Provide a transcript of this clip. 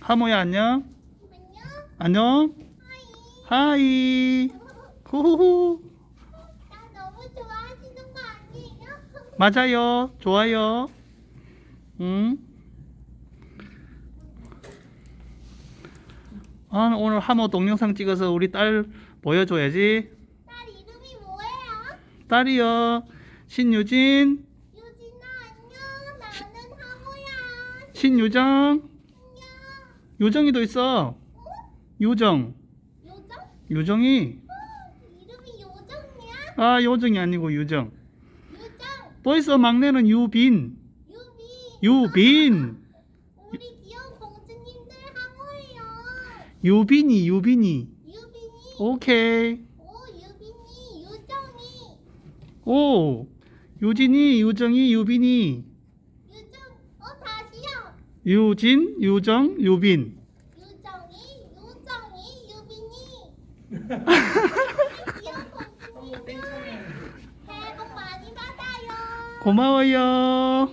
하모야 안녕. 안녕. 안녕. 하이. 하이. 후후후. 나 너무 좋아하시는 거 아니에요? 맞아요. 좋아요. 응? 아, 오늘 하모 동영상 찍어서 우리 딸 보여줘야지. 딸 이름이 뭐예요? 딸이요. 신유진, 유진아 안녕. 나는 하모야. 신유정. 요정이도 있어. 요정, 요정? 요정이. 어, 이름이 요정이야? 아, 요정이 아니고 유정. 요정. 또 있어, 막내는 유빈. 유비. 유빈. 우리 귀여운 공주님들 하모예요. 유빈이, 유빈이. 유빈이. 오케이. 오 유빈이. 요정이. 오. 유진이, 유정이, 유빈이. 유진, 유정, 유빈. 유정이. 요정이. 유빈이. 귀여운 공주님들. 새해 복 많이 받아요. 고마워요.